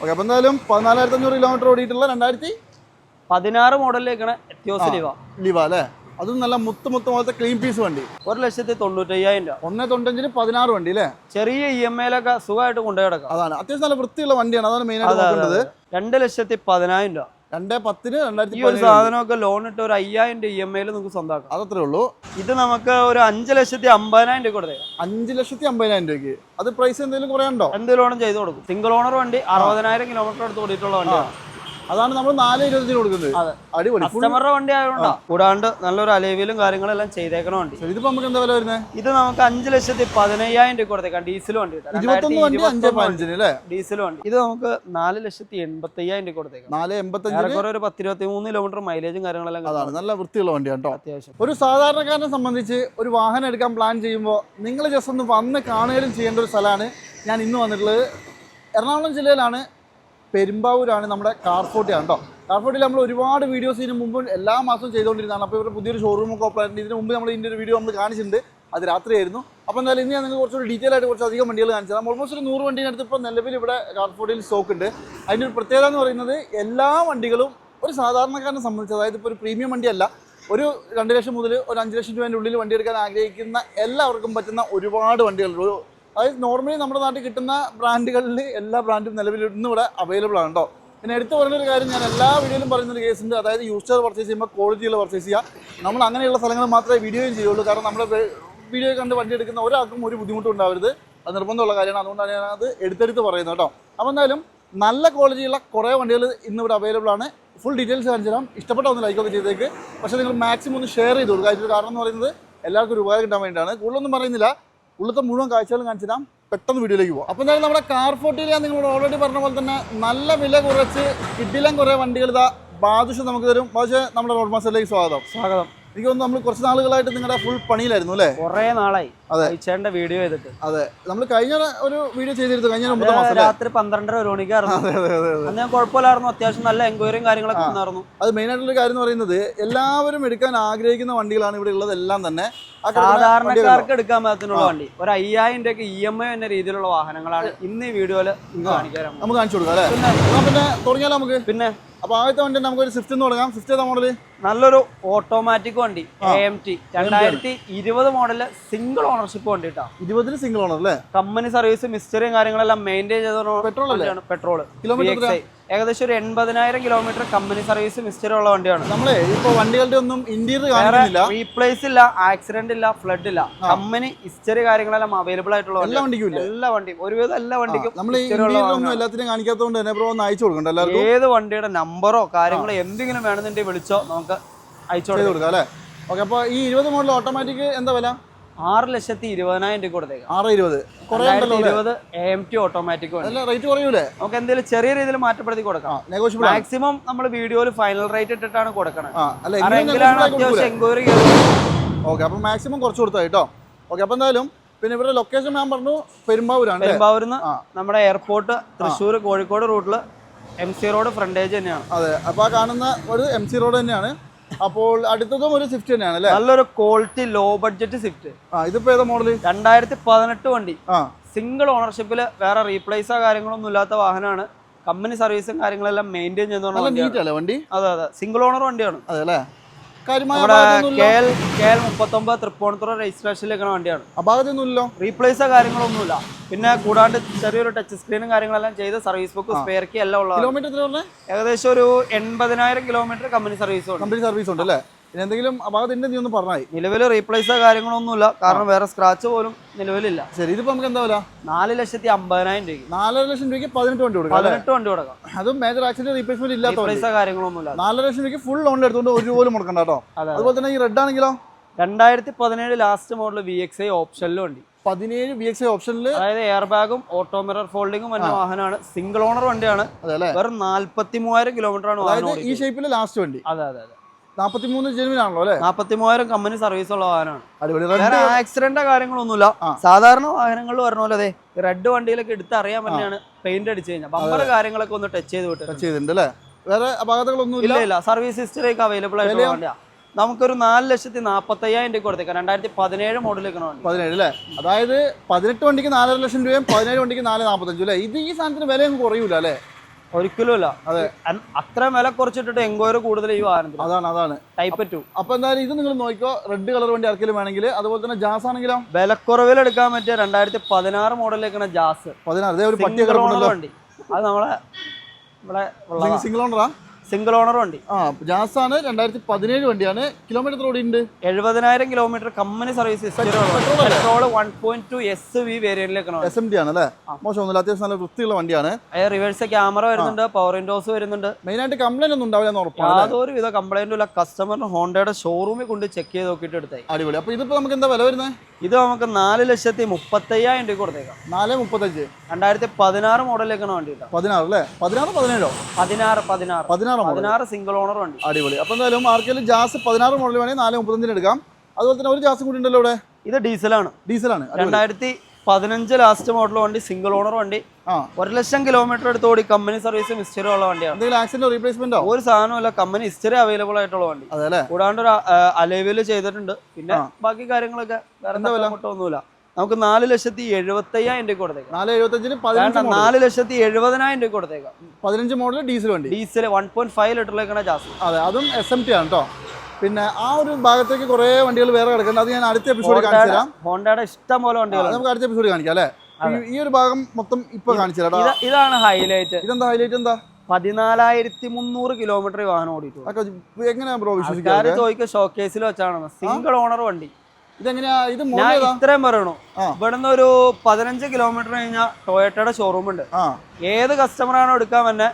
Okay അപ്പോൾ എന്തായാലും പതിനാലായിരത്തി അഞ്ഞൂറ് കിലോമീറ്റർ ഓടിയിട്ടുള്ള രണ്ടായിരത്തി പതിനാറ് മോഡലിലേക്കാണ് എത്തിയോസ് ലിവ. ലിവ അല്ലേ? അതും നല്ല മുത്ത് മുത്ത് പോലത്തെ ക്ലീൻ പീസ് വണ്ടി. ഒരു ലക്ഷത്തി തൊണ്ണൂറ്റയ്യായിരം രൂപ. ഒന്നേ തൊണ്ണൂറ്റഞ്ചിന് പതിനാറ് വണ്ടി അല്ലേ? ചെറിയ ഇ എം ഐയിലൊക്കെ സുഖമായിട്ട് കൊണ്ടുപോയി കിടക്കാം. അതാണ്. അത്യാവശ്യം നല്ല വൃത്തിയുള്ള വണ്ടിയാണ് അതാണ് മെയിൻ ആയിട്ട് രണ്ട് ലക്ഷത്തി പതിനായിരം രൂപ. രണ്ടേ പത്തിന് രണ്ടായിരത്തി ഈ ഒരു സാധനമൊക്കെ ലോൺ ഇട്ട് ഒരു അയ്യായിരം രൂപ ഇ എം ഐയിൽ നിങ്ങൾക്ക് സ്വന്തമാക്കാം. അതത്രേ ഉള്ളൂ. ഇത് നമുക്ക് ഒരു അഞ്ച് ലക്ഷത്തി അമ്പതിനായിരം രൂപ കൊടുത്തേ അഞ്ച് ലക്ഷത്തി അമ്പതിനായിരം രൂപയ്ക്ക്. അത് പ്രൈസ് എന്തെങ്കിലും കുറയാണ്ടോ എന്ത് ലോണും ചെയ്ത് കൊടുക്കും. സിംഗിൾ ഓണർ വണ്ടി അറുപതിനായിരം കിലോമീറ്റർ അടുത്ത് ഓടിയിട്ടുള്ള വണ്ടിയാണ്. അതാണ് നമ്മൾ നാല് ഇരുപത്തിന് കൊടുക്കുന്നത്. അടിപൊളി. കസ്റ്റമറുടെ വണ്ടി ആയതുകൊണ്ടാ. കൂടാണ്ട് നല്ലൊരു അലേവിലും കാര്യങ്ങളെല്ലാം ചെയ്തേക്കണ വണ്ടി. ഇതിപ്പോ നമുക്ക് എന്താ വില വരുന്നത് ഇത് നമുക്ക് അഞ്ച് ലക്ഷത്തി പതിനയ്യായിരം രൂപ കൊടുത്തേക്കാം. ഡീസൽ വണ്ടി ഡീസൽ വണ്ടി. ഇത് നമുക്ക് നാല് ലക്ഷത്തി എൺപത്തി അയ്യായിരം രൂപ കൊടുത്തേക്കാം. നാല് എൺപത്തഞ്ചിന്? ഇരുപത്തി ഒരു പത്തിരുപത്തി മൂന്ന് കിലോമീറ്റർ മൈലേജും കാര്യങ്ങളെല്ലാം അതാണ്. നല്ല വൃത്തിയുള്ള വണ്ടിയാണ് കേട്ടോ അത്യാവശ്യം. ഒരു സാധാരണക്കാരനെ സംബന്ധിച്ച് ഒരു വാഹനം എടുക്കാൻ പ്ലാൻ ചെയ്യുമ്പോൾ നിങ്ങൾ ജസ്റ്റ് ഒന്ന് വന്ന് കാണുകയും ചെയ്യേണ്ട ഒരു സ്ഥലമാണ് ഞാൻ ഇന്ന് വന്നിട്ടുള്ളത്. എറണാകുളം ജില്ലയിലാണ് പെരുമ്പാവൂരാണ് നമ്മുടെ കാർഫോർട്ടിയാണ് കേട്ടോ. കാർഫോർട്ടിൽ നമ്മൾ ഒരുപാട് വീഡിയോസ് ഇതിന് മുമ്പ് എല്ലാ മാസവും ചെയ്തുകൊണ്ടിരുന്നതാണ്. അപ്പോൾ ഇവരുടെ പുതിയൊരു ഷോറൂം ഒക്കെ ഓപ്പൺ ആയിട്ടുണ്ട്. ഇതിന് മുമ്പ് നമ്മൾ ഇതിന്റെ ഒരു വീഡിയോ നമ്മൾ കാണിച്ചിട്ടുണ്ട്. അത് രാത്രിയായിരുന്നു. അപ്പോൾ എന്തായാലും ഇന്ന് ഞാൻ നിങ്ങൾക്ക് കുറച്ചുകൂടി ഡീറ്റെയിൽ ആയിട്ട് കുറച്ച് അധികം വണ്ടികൾ തരാം. ഓൾമോസ്റ്റ് ഒരു നൂറ് അടുത്ത് ഇപ്പോൾ നിലവിൽ ഇവിടെ കാർഫോർട്ടിൽ സ്റ്റോക്ക് ഉണ്ട്. അതിന്റെ ഒരു പ്രത്യേകത എന്ന് പറയുന്നത് എല്ലാ വണ്ടികളും ഒരു സാധാരണക്കാരനെ സംബന്ധിച്ച് അതായത് ഇപ്പോൾ ഒരു പ്രീമിയം വണ്ടിയല്ല ഒരു രണ്ട് ലക്ഷം മുതൽ ഒരു അഞ്ച് ലക്ഷം രൂപേന്റെ ഉള്ളിൽ വണ്ടി എടുക്കാൻ ആഗ്രഹിക്കുന്ന എല്ലാവർക്കും പറ്റുന്ന ഒരുപാട് വണ്ടികളുണ്ട്. അതായത് നോർമലി നമ്മുടെ നാട്ടിൽ കിട്ടുന്ന ബ്രാൻഡുകളിൽ എല്ലാ ബ്രാൻഡും നിലവിൽ ഇന്ന് ഇവിടെ അവൈലബിൾ ആണ് കേട്ടോ പിന്നെ എടുത്തു പറയുന്ന ഒരു കാര്യം ഞാൻ എല്ലാ വീഡിയോയിലും പറയുന്ന ഒരു കേസുണ്ട് അതായത് യൂസ്റ്റർ പർച്ചേസ് ചെയ്യുമ്പോൾ ക്വാളിറ്റിയുള്ള പർച്ചേസ് ചെയ്യുക. നമ്മൾ അങ്ങനെയുള്ള സ്ഥലങ്ങൾ മാത്രമേ വീഡിയോയും ചെയ്യുള്ളൂ. കാരണം നമ്മുടെ വീഡിയോ കണ്ട് വണ്ടി എടുക്കുന്ന ഒരാൾക്കും ഒരു ബുദ്ധിമുട്ടും ഉണ്ടാവരുത്. അത് നിർബന്ധമുള്ള കാര്യമാണ്. അതുകൊണ്ടാണ് ഞാൻ അത് എടുത്തെടുത്ത് പറയുന്നത് കേട്ടോ അപ്പോൾ എന്തായാലും നല്ല ക്വാളിറ്റിയുള്ള കുറേ വണ്ടികൾ ഇന്ന് ഇവിടെ അവൈലബിൾ ആണ്. ഫുൾ ഡീറ്റെയിൽസ് കാണിച്ചു തരാം. ഇഷ്ടപ്പെട്ട ഒന്ന് ലൈക്കൊക്കെ ചെയ്തേക്ക്. പക്ഷേ നിങ്ങൾ മാക്സിമം ഒന്ന് ഷെയർ ചെയ്ത് കൊടുക്കുക അതിന്റെ കാരണം എന്ന് പറയുന്നത് എല്ലാവർക്കും ഒരു ഉപകാരം കിട്ടാൻ വേണ്ടിയിട്ടാണ്. കൂടുതലൊന്നും പറയുന്നില്ല. ഉള്ളത്തെ മുഴുവൻ കാഴ്ചകളും കാണിച്ചു തരാം. പെട്ടെന്ന് വീഡിയോയിലേക്ക് പോകാം അപ്പോൾ എന്തായാലും നമ്മുടെ കാർ ഫോർട്ടിയിൽ ഞാൻ നിങ്ങളോട് ഓൾറെഡി പറഞ്ഞ പോലെ തന്നെ നല്ല വില കുറച്ച് കിഡിലും കുറേ വണ്ടികൾ ഇതാ ബാദുഷ നമുക്ക് തരും. പക്ഷേ നമ്മുടെ റോഡ് മാസത്തിലേക്ക് സ്വാഗതം. സ്വാഗതം. എനിക്ക് തോന്നുന്നു നമ്മൾ കുറച്ച് നാളുകളായിട്ട് നിങ്ങളുടെ ഫുൾ പണിയിലായിരുന്നു അല്ലേ? കുറേ നാളായി. അതെ. വീഡിയോ ചെയ്തിട്ട് അതെ. നമ്മൾ കഴിഞ്ഞ ഒരു വീഡിയോ ചെയ്തിരുന്നു. കഴിഞ്ഞ ഒമ്പത് അത് മാസം രാത്രി പന്ത്രണ്ടര ഒരു മണിക്കായിരുന്നു. അതെ അതെ അതെ അതെ. അന്ന് ഞാൻ കുഴപ്പമില്ലായിരുന്നു. അത്യാവശ്യം നല്ല എൻക്വയറിയും കാര്യങ്ങളൊക്കെ ഉണ്ടായിരുന്നു അത് മെയിൻ ആയിട്ടുള്ള കാര്യം എന്ന് പറയുന്നത് എല്ലാവരും എടുക്കാൻ ആഗ്രഹിക്കുന്ന വണ്ടികളാണ് ഇവിടെ ഉള്ളത് എല്ലാം തന്നെ? സാധാരണക്കാർക്ക് എടുക്കാൻ പറ്റുന്നുള്ള വണ്ടി. ഒരു അയ്യായിരം രൂപയ്ക്ക് ഇ എം ഐ എന്ന രീതിയിലുള്ള വാഹനങ്ങളാണ് ഇന്ന് ഈ വീഡിയോയിൽ കാണിക്കാൻ നമുക്ക് കാണിച്ചു കൊടുക്കാം അല്ലേ? പിന്നെ? തുടങ്ങിയാലോ നമുക്ക്? പിന്നെ? അപ്പൊ ആദ്യത്തെ വണ്ടി നമുക്ക് ഒരു സ്വിഫ്റ്റ് തുടങ്ങാം. സ്വിഫ്റ്റ് മോഡൽ നല്ലൊരു ഓട്ടോമാറ്റിക് വണ്ടി എ എം ടി രണ്ടായിരത്തി ഇരുപത് മോഡൽ സിംഗിൾ ഓണർഷിപ്പ് വണ്ടി കേട്ടോ ഇരുപതിന് സിംഗിൾ ഓണർ അല്ലേ? കമ്പനി സർവീസ് മിസ്റ്ററിയും കാര്യങ്ങളെല്ലാം മെയിന്റെയിൻ ചെയ്ത പെട്രോൾ? പെട്രോൾ കിലോമീറ്റർ ഏകദേശം ഒരു എൺപതിനായിരം കിലോമീറ്റർ കമ്പനി സർവീസ് മിസ്റ്റർ ഉള്ള വണ്ടിയാണ്. നമ്മളെ ഇപ്പൊ വണ്ടികളുടെ ഒന്നും ഇന്റീരിയർ വേറെ റീപ്ലേസ് ഇല്ല ആക്സിഡന്റ് ഇല്ല ഫ്ലഡ് ഇല്ല. കമ്പനി ഹിസ്റ്ററി കാര്യങ്ങളെല്ലാം അവൈലബിൾ ആയിട്ടുള്ള എല്ലാ വണ്ടിക്കും എല്ലാ വണ്ടിയും. ഒരുവിധം എല്ലാ വണ്ടിക്കും നമ്മൾ. എല്ലാത്തിനും കാണിക്കാത്തതുകൊണ്ട് തന്നെ ബ്രോ ഒന്ന് അയച്ചു കൊടുക്കണ്ട ഏത് വണ്ടിയുടെ നമ്പറോ കാര്യങ്ങളോ എന്തെങ്കിലും വേണമെന്നുണ്ടെങ്കിൽ വിളിച്ചോ നമുക്ക് അയച്ചു കൊടുക്കാം. കൊടുക്കാം അല്ലേ? ഓക്കെ അപ്പൊ ഈ ഇരുപത് മോഡൽ ഓട്ടോമാറ്റിക് എന്താ വില? ആറ് ലക്ഷത്തി ഇരുപതിനായിരം രൂപ കൊടുത്തേക്കാം. ആറ് ഇരുപത്. ഇരുപത് എം ടി ഓട്ടോമാറ്റിക് റേറ്റ് കുറയൂലേ? നമുക്ക് എന്തെങ്കിലും ചെറിയ രീതിയിൽ മാറ്റപ്പെടുത്തി കൊടുക്കാം. മാക്സിമം നമ്മൾ വീഡിയോയിൽ ഫൈനൽ റേറ്റ് ഇട്ടിട്ടാണ് കൊടുക്കണത്. അത്യാവശ്യം എൻക്വയറി ഓക്കെ അപ്പം മാക്സിമം കുറച്ച് കൊടുത്താൽ കേട്ടോ ഓക്കെ അപ്പം എന്തായാലും പിന്നെ ഇവരുടെ ലൊക്കേഷൻ ഞാൻ പറഞ്ഞു പെരുമ്പാവൂരാണ്? പെരുമ്പാവൂരിന്ന്. നമ്മുടെ എയർപോർട്ട് തൃശ്ശൂർ കോഴിക്കോട് റൂട്ടിൽ എം സി റോഡ് ഫ്രണ്ടേജ് തന്നെയാണ്. അതെ അപ്പോൾ ആ കാണുന്ന ഒരു എം സി റോഡ് തന്നെയാണ്. അപ്പോൾ അടുത്തതും ഒരു സ്വിഫ്റ്റ് തന്നെയാണ് അല്ലേ? നല്ലൊരു ക്വാളിറ്റി ലോ ബഡ്ജറ്റ് സ്വിഫ്റ്റ് ആ ഇതിപ്പോ ഏതാ മോഡൽ രണ്ടായിരത്തി പതിനെട്ട് വണ്ടി. ആ. സിംഗിൾ ഓണർഷിപ്പിൽ വേറെ റീപ്ലേസോ കാര്യങ്ങളൊന്നും ഇല്ലാത്ത വാഹനമാണ്. കമ്പനി സർവീസും കാര്യങ്ങളെല്ലാം മെയിന്റെയിൻ ചെയ്യുന്ന വണ്ടി? അതെ അതെ. സിംഗിൾ ഓണർ വണ്ടിയാണ്. അതെ അല്ലേ? കെ എൽ കെ എൽ മുപ്പത്തൊമ്പത് തൃപ്പൂണിത്തുറ രജിസ്ട്രേഷനിൽ നിൽക്കുന്ന വണ്ടിയാണ് അപാകതയൊന്നുമില്ലല്ലോ റീപ്ലേസോ കാര്യങ്ങളൊന്നുമില്ല. പിന്നെ കൂടാണ്ട് ചെറിയൊരു ടച്ച് സ്ക്രീനും കാര്യങ്ങളെല്ലാം ചെയ്ത് സർവീസ് ബുക്ക് സ്പെയർ കീ എല്ലാം ഉള്ളത് കിലോമീറ്റർ ഏകദേശം ഒരു എൺപതിനായിരം കിലോമീറ്റർ കമ്പനി സർവീസ് ഉണ്ട്. കമ്പനി സർവീസ് ഉണ്ട് അല്ലേ? എന്തെങ്കിലും അപാകത ഉണ്ട് നീ ഒന്ന് പറഞ്ഞാൽ നിലവിൽ റീപ്ലേസോ കാര്യങ്ങളൊന്നുമില്ല. കാരണം വേറെ സ്ക്രാച്ച് പോലും നിലവിലില്ല. ശരി ഇതിപ്പോ നമുക്ക് എന്താ വില? നാല് ലക്ഷത്തി അമ്പതിനായിരം രൂപ നാലര ലക്ഷം രൂപയ്ക്ക് പതിനെട്ട് വണ്ടി കൊടുക്കാം പതിനെട്ട് വണ്ടി കൊടുക്കാം. അതും മേജർ ആക്സിഡന്റ് റീപ്ലേസ്മെന്റ് ഇല്ലാത്ത റീപ്ലേസോ കാര്യങ്ങളൊന്നുമില്ല. നാലര ലക്ഷം രൂപയ്ക്ക് ഫുൾ ലോണിൽ എടുത്തുകൊണ്ട് ഒരു പോലും മുടക്കണ്ട കേട്ടോ. അതുപോലെ തന്നെ ഈ റെഡ് ആണെങ്കിലോ? രണ്ടായിരത്തി പതിനേഴ് last model V X I ഓപ്ഷനിലും ഉണ്ട് പതിനേഴ് ബി എക്സ് ഓപ്ഷനിൽ അതായത് എയർ ബാഗും ഓട്ടോ മിറർ ഫോൾഡിങ്ങും വന്ന വാഹനമാണ്. സിംഗിൾ ഓണർ വണ്ടിയാണ്. വെറും നാല്പത്തി മൂവായിരം കിലോമീറ്റർ ആണ് ഈ. ഷേപ്പിൽ ലാസ്റ്റ് വണ്ടി. അതെ അതെ അതെ. നാൽപ്പത്തി മൂന്ന് ജെനുവിൻ ആണല്ലോ അല്ലേ? നാൽപ്പത്തി മൂവായിരം കമ്പനി സർവീസ് ഉള്ള വാഹനമാണ്. അടിപൊളി. വേറെ ആക്സിഡന്റ് കാര്യങ്ങളൊന്നുമില്ല. സാധാരണ വാഹനങ്ങളിൽ പറഞ്ഞ പോലെ അതെ റെഡ് വണ്ടിയിലൊക്കെ എടുത്ത് അറിയാൻ തന്നെയാണ് പെയിന്റ് അടിച്ചു കഴിഞ്ഞാൽ ബമ്പർ കാര്യങ്ങളൊക്കെ ഒന്ന് ടച്ച് ചെയ്ത് വിട്ടു ടച്ച് ചെയ്തിട്ടുണ്ട് അല്ലേ? വേറെ അപകടങ്ങളൊന്നും ഇല്ല? ഇല്ല സർവീസ് ഹിസ്റ്ററി ഒക്കെ അവൈലബിൾ ആയിട്ടുള്ള വണ്ടിയാ. നമുക്കൊരു നാല് ലക്ഷത്തി നാപ്പത്തയ്യായിരം രൂപ കൊടുത്തേക്കാം. രണ്ടായിരത്തി പതിനേഴ് മോഡലിലേക്കാണ് വണ്ടി. പതിനേഴ് അല്ലേ? അതായത് പതിനെട്ട് വണ്ടിക്ക് നാലര ലക്ഷം രൂപയും പതിനേഴ് വണ്ടിക്ക് നാല് നാൽപ്പത്തഞ്ചും അല്ലേ? ഇത് ഈ സാധനത്തിന് വിലയൊന്നും കുറയൂല അല്ലേ? ഒരിക്കലും ഇല്ല അതെ. അത്ര വില കുറച്ചിട്ടിട്ട് എങ്കോയർ കൂടുതൽ ഈ വാഹനത്തിൽ അതാണ് അതാണ്. ടൈപ്പ് ടു അപ്പൊ എന്തായാലും ഇത് നിങ്ങൾ നോക്കിക്കോ. റെഡ് കളർ വണ്ടി ആർക്കെങ്കിലും വേണമെങ്കിൽ അതുപോലെ തന്നെ ജാസ് ആണെങ്കിലോ. വിലക്കുറവിൽ എടുക്കാൻ പറ്റിയ രണ്ടായിരത്തി പതിനാറ് മോഡലിലേക്കാണ് ജാസ് പതിനാറ്. ഒരു പട്ടിയ വണ്ടി. അത് നമ്മളെ ഇവിടെ സിംഗിൾ ഓണറാ സിംഗിൾ ഓണർ വണ്ടി. ആ ജാസ് ആണ് രണ്ടായിരത്തി പതിനേഴ് വണ്ടിയാണ് കിലോമീറ്റർ ഉണ്ട് എഴുപതിനായിരം kilometre company service petrol one point two S V വേരിയന്റിലേക്കാണ് S M D ആണ് അല്ലേ? മോശമൊന്നുമില്ല അത്യാവശ്യം നല്ല വൃത്തിയുള്ള വണ്ടിയാണ്. റിവേഴ്സ് ക്യാമറ വരുന്നുണ്ട് പവർ വിൻഡോസ് വരുന്നുണ്ട്. മെയിൻ ആയിട്ട് കംപ്ലൈന്റ് ഒന്നും ഉണ്ടാവില്ല എന്ന് ഉറപ്പാണ് യാതൊരു വിധ കംപ്ലൈന്റും ഇല്ല. കസ്റ്റമറിന് ഹോണ്ടയുടെ ഷോറൂമിൽ കൊണ്ട് ചെക്ക് ചെയ്ത് നോക്കിയിട്ട് എടുത്തായി. അടിപൊളി. അപ്പൊ ഇതിപ്പോ നമുക്ക് എന്താ വില വരുന്നത്? ഇത് നമുക്ക് നാല് ലക്ഷത്തി മുപ്പത്തയ്യായിരം രൂപ കൊടുത്തേക്കാം. നാല് മുപ്പത്തഞ്ച്. രണ്ടായിരത്തി പതിനാറ് മോഡലിലേക്കാണ് വണ്ടി പതിനാറ് അല്ലേ? പതിനാറ് പതിനേഴോ? പതിനാറ് പതിനാറ്. പതിനാറ് പതിനാറ് സിംഗിൾ ഓണർ വണ്ടി. അടിപൊളി. അപ്പൊ എന്തായാലും ആർക്കെങ്കിലും ജാസ് പതിനാറ് മോഡൽ വേണമെങ്കിൽ നാല് മുപ്പത്തഞ്ചിന് എടുക്കാം. അതുപോലെ തന്നെ ഒരു ജാസ് കൂടി ഉണ്ടല്ലോ ഇവിടെ. ഇത് ഡീസലാണ്. ഡീസലാണ്. രണ്ടായിരത്തി പതിനഞ്ച് ലാസ്റ്റ് മോഡൽ വണ്ടി സിംഗിൾ ഓണർ വണ്ടി. ഒരു ലക്ഷം കിലോമീറ്റർ അടുത്ത് ഓടി കമ്പനി സർവീസ് ഹിസ്റ്ററി ഉള്ള വണ്ടിയാണ് റീപ്ലേസ്മെന്റോ ഒരു സാധനമല്ല കമ്പനി ഹിസ്റ്ററി അവൈലബിൾ ആയിട്ടുള്ള വണ്ടി. കൂടാണ്ട് ഒരു അലവിൽ ചെയ്തിട്ടുണ്ട്. പിന്നെ ബാക്കി കാര്യങ്ങളൊക്കെ വേറെ ഒന്നുമില്ല നമുക്ക് നാല് ലക്ഷത്തി എഴുപത്തയ്യായിരം രൂപ കൊടുത്തേക്കാം. നാല് എഴുപത്തഞ്ചിന് നാല് ലക്ഷത്തി എഴുപതിനായിരം രൂപ കൊടുത്തേക്കാം. പതിനഞ്ച് മോഡൽ ഡീസൽ വണ്ടി. ഡീസൽ വൺ പോയിന്റ് ഫൈവ് ലിറ്ററിലേക്കാണ് ജാസ് അതെ അതും എസ് എം ടി ആണ് കേട്ടോ പിന്നെ ആ ഒരു ഭാഗത്തേക്ക് കുറേ വണ്ടികൾ വേറെ കിടക്കുന്നുണ്ട്. അത് ഞാൻ അടുത്ത എപ്പിസോഡ് കാണിച്ചു തരാം ഹോണ്ടയുടെ ഇഷ്ടം പോലെ വണ്ടികൾ നമുക്ക് അടുത്ത എപ്പിസോഡ് കാണിക്കാം അല്ലേ? ഈ- ഒരു ഭാഗം മൊത്തം ഇപ്പൊ കാണിച്ചു തരാം ഇതാണ് ഹൈലൈറ്റ്. ഇതെന്താ ഹൈലൈറ്റ് എന്താ പതിനാലായിരത്തി മുന്നൂറ് കിലോമീറ്റർ വാഹനം ഓടിയിട്ടു എങ്ങനെയാ ബ്രോ വിശ്വസിക്കാറ് ചോദിക്കുക ഷോക്കേസിൽ വെച്ചാണ്. സിംഗിൾ ഓണർ വണ്ടി. ഇതെങ്ങനെയാ? ഇത് ഞാൻ ഇത്രയും പറയണു. ഇവിടുന്ന് ഒരു പതിനഞ്ച് കിലോമീറ്റർ കഴിഞ്ഞാൽ ടൊയറ്റയുടെ ഷോറൂം ഉണ്ട്. ഏത് കസ്റ്റമറാണോ എടുക്കാൻ തന്നെ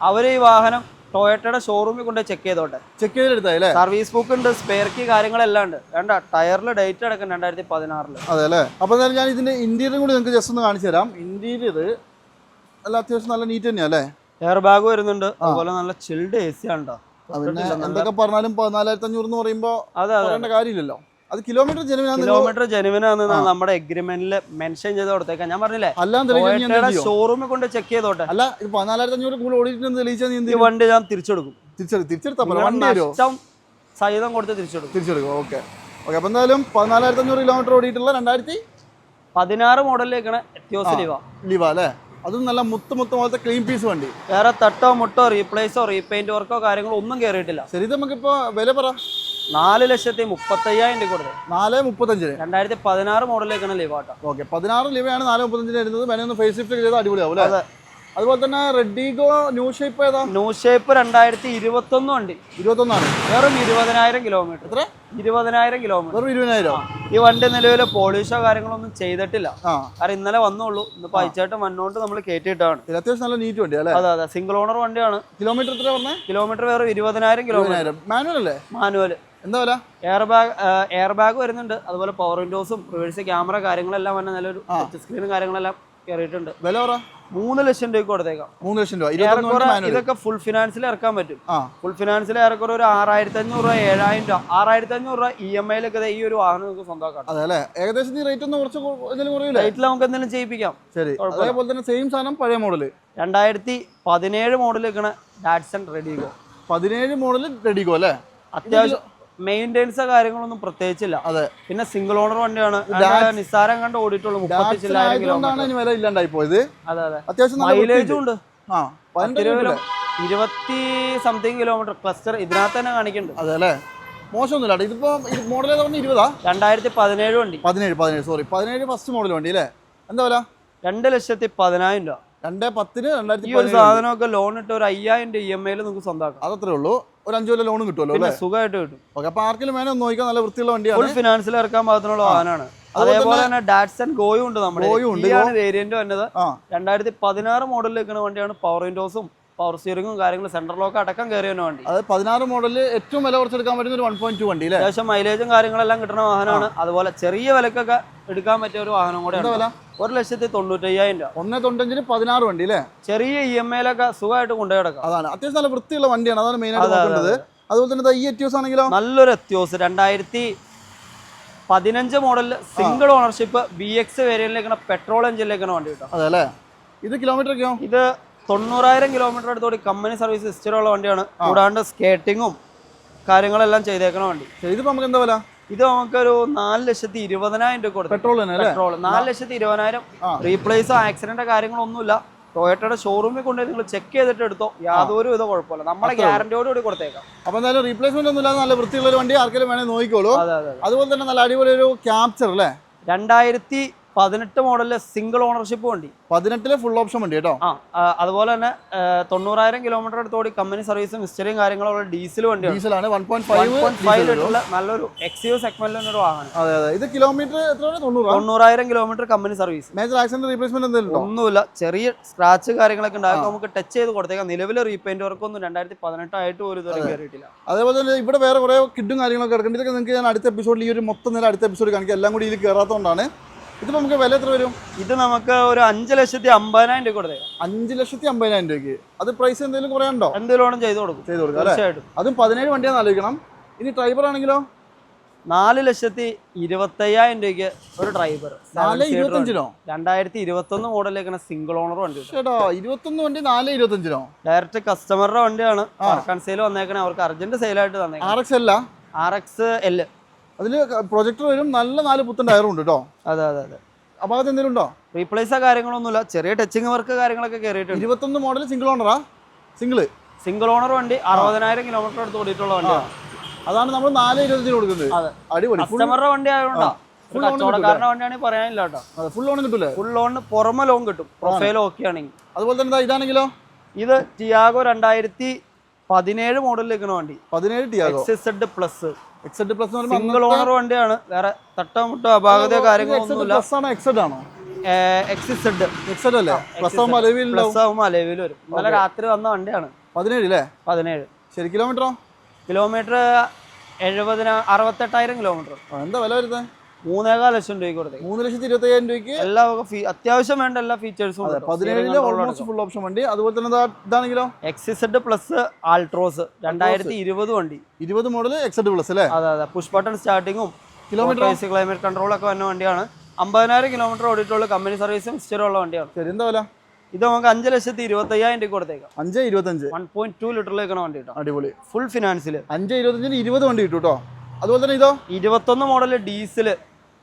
അവർ ഈ വാഹനം ടൊയറ്റയുടെ ഷോറൂമിൽ കൊണ്ട് ചെക്ക് ചെയ്തോട്ടെ. ചെക്ക് ചെയ്തെടുത്തേ സർവീസ് ബുക്ക് ഉണ്ട് സ്പെയർ കീ കാര്യങ്ങളെല്ലാം ഉണ്ട്. വേണ്ട ടയറിൽ ഡേറ്റ് അടക്കം രണ്ടായിരത്തി പതിനാറിൽ അതെ അല്ലേ? അപ്പൊ ഞാൻ ഇതിന്റെ ഇന്റീരിയർ കൂടി നിങ്ങൾക്ക് ജസ്റ്റ് ഒന്ന് കാണിച്ചു തരാം. ഇന്റീരിയർ അല്ല അത്യാവശ്യം നല്ല നീറ്റ് തന്നെയാ അല്ലേ? എയർ ബാഗ് വരുന്നുണ്ട്. അതുപോലെ നല്ല ചിൽഡ് എ സി ആണ് എന്തൊക്കെ പറഞ്ഞാലും പതിനാലായിരത്തി അഞ്ഞൂറ് എന്ന് പറയുമ്പോ അതെ അതെ. കാര്യമില്ലല്ലോ. അത് കിലോമീറ്റർ ജനുവിനാന്ന് കിലോമീറ്റർ നമ്മുടെ എഗ്രിമെന്റിൽ മെൻഷൻ ചെയ്ത് കൊടുത്തേക്കാം. ഞാൻ പറഞ്ഞില്ലേ? എന്താ ഷോറൂമിൽ കൊണ്ട് ചെക്ക് ചെയ്തോട്ടെ. അല്ല പതിനാലായിരത്തി അഞ്ഞൂറ് കൂടുതൽ ഓടിയിട്ടുണ്ട് തെളിയിച്ചാൽ ഈ വണ്ടി ഞാൻ തിരിച്ചെടുക്കും. തിരിച്ചെടുക്കും തിരിച്ചെടുത്താൽ വണ്ടി സഹിതം കൊടുത്ത് തിരിച്ചെടുക്കും. തിരിച്ചെടുക്കും ഓക്കെ ഓക്കെ അപ്പൊ എന്തായാലും പതിനാലായിരത്തി അഞ്ഞൂറ് കിലോമീറ്റർ ഓടിയിട്ടുള്ള രണ്ടായിരത്തി പതിനാറ് മോഡലിലേക്കാണ് എത്തിയോസ് ലിവ. ലിവ അല്ലേ? അതും നല്ല മുത്ത് മുത്ത് പോലത്തെ ക്ലീൻ പീസ് വണ്ടി. വേറെ തട്ടോ മുട്ടോ റീപ്ലേസോ റീപെയിന്റ് വർക്കോ കാര്യങ്ങളോ ഒന്നും കയറിയിട്ടില്ല ശരി നമുക്കിപ്പോ വില പറ. നാല് ലക്ഷത്തി മുപ്പത്തയ്യായിരം രൂപ കൊടുത്തത്. നാല് മുപ്പത്തഞ്ചിന്. രണ്ടായിരത്തി പതിനാറ് മോഡലിലേക്കാണ് ലിവാട്ടോ ഓക്കെ പതിനാറ് ലിവയാണ് നാല് മുപ്പത്തഞ്ചിന് വരുന്നത്. ഒന്ന് ഫേസ് ലിഫ്റ്റ് ചെയ്ത് അടിപൊളിയാവും അല്ലേ? അതുപോലെ തന്നെ റെഡിഗോ ന്യൂ ഷേപ്പ് ഏതാ? ന്യൂ ഷേപ്പ് രണ്ടായിരത്തി ഇരുപത്തൊന്ന് വണ്ടി ഇരുപത്തൊന്നാണ്. വെറും ഇരുപതിനായിരം കിലോമീറ്റർ എത്ര? ഇരുപതിനായിരം കിലോമീറ്റർ വെറും ഇരുപതിനായിരം. ഈ വണ്ടി നിലവിൽ പോളിഷോ കാര്യങ്ങളൊന്നും ചെയ്തിട്ടില്ല. കാരണം ഇന്നലെ വന്നുള്ളൂ. ഇന്നിപ്പോ അയച്ചായിട്ട് മണ്ണോട്ട് നമ്മൾ കയറ്റിയിട്ടാണ് അത്യാവശ്യം നല്ല നീറ്റ് വണ്ടി അല്ലേ? അതെ അതെ. സിംഗിൾ ഓണർ വണ്ടിയാണ്. കിലോമീറ്റർ എത്ര പറഞ്ഞത് കിലോമീറ്റർ വേറെ ഇരുപതിനായിരം കിലോമീറ്റർ മാനുവൽ അല്ലേ? മാനുവൽ എന്താ വില? എയർ ബാഗ് എയർ ബാഗ് വരുന്നുണ്ട്. അതുപോലെ പവർ വിൻഡോസും റിവേഴ്സ് ക്യാമറ കാര്യങ്ങളെല്ലാം വന്ന നല്ലൊരു ടച്ച് സ്ക്രീനും കാര്യങ്ങളെല്ലാം കയറിയിട്ടുണ്ട് വില പറ. മൂന്ന് ലക്ഷം രൂപയ്ക്ക് കൊടുത്തേക്കാം. മൂന്ന് ലക്ഷം രൂപ. ഇതൊക്കെ ഫുൾ ഫിനാൻസിൽ ഇറക്കാൻ പറ്റും. ഫുൾ ഫിനാൻസിൽ ഏറെക്കുറെ ഒരു ആറായിരത്തി അഞ്ഞൂറ് രൂപ ഏഴായിരം രൂപ. ആറായിരത്തി അഞ്ഞൂറ് രൂപ ഇ എം ഐയിലൊക്കെ ഈ ഒരു വാഹനം നമുക്ക് സ്വന്തമാക്കാം. അതെ ഏകദേശം റേറ്റ് ഒന്ന് കുറച്ച് കുറയില്ലേ റേറ്റിൽ നമുക്ക് എന്തെങ്കിലും ചെയ്യിപ്പിക്കാം. ശരി. അതേപോലെ തന്നെ സെയിം സാധനം പഴയ മോഡൽ രണ്ടായിരത്തി പതിനേഴ് മോഡൽ വെക്കണ ഡാറ്റ്സൺ റെഡിഗോ പതിനേഴ് മോഡൽ റെഡിഗോ അല്ലേ? അത്യാവശ്യം മെയിന്റെനൻസോ കാര്യങ്ങളൊന്നും പ്രത്യേകിച്ചില്ല. അതെ. പിന്നെ സിംഗിൾ ഓണർ വണ്ടിയാണ്. നിസ്സാരം കണ്ട് ഓടിയിട്ടുള്ളൂ. മുപ്പത്തി ചില്ലായിരം കിലോമീറ്റർ അതിന് വില ഇല്ലാണ്ടായി പോയത്. അതെ അതെ. അത്യാവശ്യം നല്ല മൈലേജും ഉണ്ട്. ആ പതിനെട്ട് തിരുവല്ല കിലോമീറ്റർ ഇരുപത്തി സംതിങ് കിലോമീറ്റർ ക്ലസ്റ്റർ ഇതിനകത്ത് തന്നെ കാണിക്കുന്നുണ്ട്. അതെ അല്ലേ? മോശമൊന്നുമില്ല ഇതിപ്പോ മോഡൽ പറഞ്ഞ ഇരുപതാ? രണ്ടായിരത്തി പതിനേഴ് വണ്ടി. പതിനേഴ് പതിനേഴ്. സോറി പതിനേഴ് ഫസ്റ്റ് മോഡൽ വണ്ടി അല്ലേ? എന്താ വില? രണ്ട് ലക്ഷത്തി പതിനായിരം രൂപ. രണ്ടേ പത്തിന് രണ്ടായിരത്തി ഈ ഒരു സാധനമൊക്കെ ലോൺ ഇട്ട് ഒരു അയ്യായിരം രൂപ ഇ എം ഐയിൽ നമുക്ക് സ്വന്തമാക്കാം അതത്രേ ഉള്ളൂ. ഒരു അഞ്ചു കൊല്ലം ലോൺ കിട്ടുമല്ലോ അല്ലേ? സുഖമായിട്ട് കിട്ടും. ഓക്കെ അപ്പൊ ആർക്കെങ്കിലും വേണം ഒന്ന് നോക്കിയാൽ നല്ല വൃത്തിയുള്ള ഫുൾ വണ്ടിയാണ് ഫിനാൻസിൽ ഇറക്കാൻ പാകത്തിനുള്ള വാഹനമാണ്. അതേപോലെ തന്നെ ഡാറ്റ്സൺ ഗോയും ഉണ്ട് നമ്മുടെ ഗോയും ഉണ്ട്. വേരിയന്റ് വന്നത്. രണ്ടായിരത്തി പതിനാറ് മോഡലിൽ നിൽക്കുന്ന വണ്ടിയാണ് പവർ വിൻഡോസും പവർ സ്റ്റിയറിംഗും കാര്യങ്ങളും സെൻട്രൽ ലോക്ക് അടക്കം കയറിയ വണ്ടി. അത് പതിനാറ് മോഡലിൽ ഏറ്റവും വില കുറച്ചെടുക്കാൻ പറ്റുന്ന ഒരു വൺ പോയിന്റ് ടു വണ്ടി അത്യാവശ്യം മൈലേജും കാര്യങ്ങളെല്ലാം കിട്ടുന്ന വാഹനമാണ്. അതുപോലെ ചെറിയ വിലക്കൊക്കെ എടുക്കാൻ പറ്റിയ ഒരു വാഹനം കൂടെ ഒരു ലക്ഷത്തി തൊണ്ണൂറ്റയ്യായിരം രൂപ. ഒന്നേ തൊണ്ണൂറ്റഞ്ചിന് പതിനാറ് വണ്ടി അല്ലേ? ചെറിയ ഇ എം ഐയിലൊക്കെ സുഖമായിട്ട് കൊണ്ടുപോയി കിടക്കാം. അതാണ്. അത്യാവശ്യം നല്ല വൃത്തിയുള്ള വണ്ടിയാണ്. അതാണ് മെയിൻ ആയിട്ട് അതുപോലെ തന്നെ ഈ എറ്റ്യൂസ് ആണെങ്കിലോ? നല്ലൊരു അത്യോസ് രണ്ടായിരത്തി പതിനഞ്ച് മോഡലിൽ സിംഗിൾ ഓണർഷിപ്പ് ബി എക്സ് വേരിയന്റിലേക്കാണ് പെട്രോൾ എഞ്ചിനിലേക്കാണ് വണ്ടി കിട്ടുക. അതെ അല്ലേ? ഇത് കിലോമീറ്റർ ഒക്കെയോ ഇത് തൊണ്ണൂറായിരം കിലോമീറ്റർ അടുത്തോടി കമ്പനി സർവീസ് ഹിസ്റ്ററി ഉള്ള വണ്ടിയാണ്. കൂടാണ്ട് സ്കേറ്റിങ്ങും കാര്യങ്ങളെല്ലാം ചെയ്തേക്കണ വണ്ടി. ഇതിപ്പോ നമുക്ക് എന്താ വില? ഇത് നമുക്കൊരു നാല് ലക്ഷത്തി ഇരുപതിനായിരം രൂപ കൊടുത്തു. പെട്രോൾ പെട്രോൾ നാല് ലക്ഷത്തി ഇരുപതിനായിരം. റീപ്ലേസ് ആക്സിഡന്റ് കാര്യങ്ങളൊന്നുമില്ല. ടൊയറ്റയുടെ ഷോറൂമിൽ കൊണ്ടുപോയി നിങ്ങൾ ചെക്ക് ചെയ്തിട്ട് എടുത്തോ. യാതൊരു വിധ കുഴപ്പമില്ല. നമ്മളെ ഗ്യാരണ്ടിയോട് കൂടി കൊടുത്തേക്കാം. അപ്പൊ എന്തായാലും റീപ്ലേസ്മെന്റ് ഒന്നും ഇല്ലാതെ നല്ല വൃത്തിയുള്ള ഒരു വണ്ടി ആർക്കെങ്കിലും വേണേൽ നോക്കിക്കോളൂ. അതെ അതെ അതെ. അതുപോലെ തന്നെ നല്ല അടിപൊളി ഒരു ക്യാപ്ചർ അല്ലേ? രണ്ടായിരത്തി പതിനെട്ട് മോഡലിലെ സിംഗിൾ ഓണർഷിപ്പ് വണ്ടി. പതിനെട്ടിലെ ഫുൾ ഓപ്ഷൻ വണ്ടി കേട്ടോ? ആ അതുപോലെ തന്നെ തൊണ്ണൂറായിരം കിലോമീറ്റർ അടുത്തോടി കമ്പനി സർവീസും ഹിസ്റ്ററിയും കാര്യങ്ങളുള്ള ഡീസൽ വണ്ടി ഡീസലാണ് വൺ പോയിന്റ് ഫൈവ് ലിറ്ററിലെ നല്ലൊരു എക്സിയോ സെഗ്മെന്റിൽ വാഹനം. അതെ അതെ. ഇത് കിലോമീറ്റർ തൊണ്ണൂറായിരം kilometre company service major accident replacement എന്തെങ്കിലും ഒന്നുമില്ല. ചെറിയ സ്ക്രാച്ച് കാര്യങ്ങളൊക്കെ ഉണ്ടാകും നമുക്ക് ടച്ച് ചെയ്ത് കൊടുത്തേക്കാം. നിലവിലെ റീപെയിന്റ് വർക്കൊന്നും രണ്ടായിരത്തി പതിനെട്ടായിട്ട് പോലും ഇതുവരെ കയറിയിട്ടില്ല അതേപോലെ തന്നെ ഇവിടെ വേറെ കുറെ കിഡും കാര്യങ്ങളൊക്കെ കിടക്കുന്നുണ്ട് ഇതൊക്കെ നിങ്ങൾക്ക് ഞാൻ അടുത്ത എപ്പിസോഡിൽ ഈ ഒരു മൊത്തം നേരം അടുത്ത എപ്പിസോഡ് കാണിക്കാം. എല്ലാം കൂടി ഇതിൽ കയറാത്തതുകൊണ്ടാണ് ഇതിപ്പോൾ നമുക്ക് വില എത്ര വരും? ഇത് നമുക്ക് ഒരു അഞ്ച് ലക്ഷത്തി അമ്പതിനായിരം രൂപ കൊടുത്തേ അഞ്ച് ലക്ഷത്തി അമ്പതിനായിരം രൂപയ്ക്ക്. അത് പ്രൈസ് എന്തെങ്കിലും കുറയാണ്ടോ എന്തെങ്കിലും ചെയ്ത് കൊടുക്കും. ചെയ്ത് കൊടുക്കാം തീർച്ചയായിട്ടും. അതും പതിനേഴ് വണ്ടിയാണെന്ന് ആലോചിക്കണം. ഇനി ഡ്രൈവർ ആണെങ്കിലോ? നാല് ലക്ഷത്തി ഇരുപത്തയ്യായിരം രൂപയ്ക്ക് ഒരു ഡ്രൈവർ ഇരുപത്തഞ്ചിനോ? രണ്ടായിരത്തി ഇരുപത്തൊന്ന് മോഡലിലേക്കാണ് സിംഗിൾ ഓണർ വണ്ടി ചേട്ടോ ഇരുപത്തൊന്ന് വണ്ടി നാല് ഇരുപത്തഞ്ചിനോ? ഡയറക്റ്റ് കസ്റ്റമറുടെ വണ്ടിയാണ്. സെയിൽ വന്നേക്കണേ. അവർക്ക് അർജന്റ് സെയിലായിട്ട് തന്നേക്കാം ആർ എക്സ് അല്ല? ആർ എക്സ് എൽ അതിൽ പ്രൊജക്ടർ വരും. നല്ല നാല് പുത്തൻ ടയറും ഉണ്ട് കേട്ടോ അതെ അതെ അതെ. അത് എന്തെങ്കിലും ഉണ്ടോ? റീപ്ലേസോ കാര്യങ്ങളൊന്നുമില്ല. ചെറിയ ടച്ചിങ് വർക്ക് കാര്യങ്ങളൊക്കെ കയറിയിട്ടുണ്ട് ഇരുപത്തൊന്ന് മോഡൽ സിംഗിൾ ഓണറാ സിംഗിൾ സിംഗിൾ ഓണർ വണ്ടി അറുപതിനായിരം കിലോമീറ്റർ അടുത്ത് ഓടിയിട്ടുള്ള വണ്ടിയാണ് അതാണ് നമ്മൾ നാല് ഇരുപത്തിന് കൊടുക്കുന്നത്. അടിപൊളി. കസ്റ്റമറുടെ വണ്ടി ആയതുകൊണ്ടാ കച്ചവടക്കാരന്റെ വണ്ടിയാണെങ്കിൽ പറയാനില്ല കേട്ടോ ഫുൾ കിട്ടൂലേ? ഫുൾ ലോണിന് പുറമെ ലോൺ കിട്ടും. പ്രൊഫൈൽ ഓക്കെ ആണെങ്കിൽ. അതുപോലെ തന്നെ ഇതാണെങ്കിലോ? ഇത് ടിയാഗോ രണ്ടായിരത്തി പതിനേഴ് മോഡലിലേക്കാണ് വണ്ടി. പതിനേഴ് Tiago X plus XZ plus single owner വണ്ടിയാണ്. വേറെ തട്ടമുട്ടോ അപാകതയോ കാര്യങ്ങളൊന്നുമില്ല പ്ലസ് ആണോ എക്സെഡ് ആണോ? എക്സിസെഡ് എക്സെഡ് അല്ലേ? പ്ലസ് അലവിൽ പ്ലസ് അലവിൽ വരും. ഇന്നലെ രാത്രി വന്ന വണ്ടിയാണ്. പതിനേഴ് അല്ലേ പതിനേഴ്. ശരി കിലോമീറ്ററോ കിലോമീറ്റർ എഴുപതിന അറുപത്തെട്ടായിരം കിലോമീറ്റർ എന്താ വില വരുന്നത്? മൂന്നേകാൽ ലക്ഷം രൂപയ്ക്ക് കൊടുത്തേ. മൂന്ന് ലക്ഷത്തി ഇരുപത്തി അയ്യായിരം രൂപയ്ക്ക് എല്ലാ അത്യാവശ്യം വേണ്ട എല്ലാ ഫീച്ചേഴ്സും പതിനേഴിലെ ഓൾമോസ്റ്റ് ഫുൾ ഓപ്ഷൻ വണ്ടി. അതുപോലെ തന്നെ ഇതാണെങ്കിലോ? എക്സിസെഡ് പ്ലസ് ആൾട്രോസ് രണ്ടായിരത്തി ഇരുപത് വണ്ടി. ഇരുപത് മോഡൽ എക്സെഡ് പ്ലസ് അല്ലേ? അതെ അതെ. പുഷ് ബട്ടൺ സ്റ്റാർട്ടിങ്ങും കിലോമീറ്റർ ക്ലൈമറ്റ് കൺട്രോൾ ഒക്കെ വന്ന വണ്ടിയാണ്. അമ്പതിനായിരം കിലോമീറ്റർ ഓടിയിട്ടുള്ള കമ്പനി സർവീസും ഉള്ള വണ്ടിയാണ്. ശരി എന്താ വില? ഇത് നമുക്ക് അഞ്ച് ലക്ഷത്തി ഇരുപത്തയ്യായിരം രൂപ കൊടുത്തേക്കാം. അഞ്ച് ഇരുപത്തഞ്ച്. വൺ പോയിന്റ് ടു ലിറ്ററിലേക്കാണ് വണ്ടി കിട്ടും. അടിപൊളി. ഫുൾ ഫിനാൻസിൽ അഞ്ച് ഇരുപത്തഞ്ചിന് ഇരുപത് വണ്ടി കിട്ടും കേട്ടോ. അതുപോലെ തന്നെ ഇതോ? ഇരുപത്തൊന്ന് മോഡൽ ഡീസൽ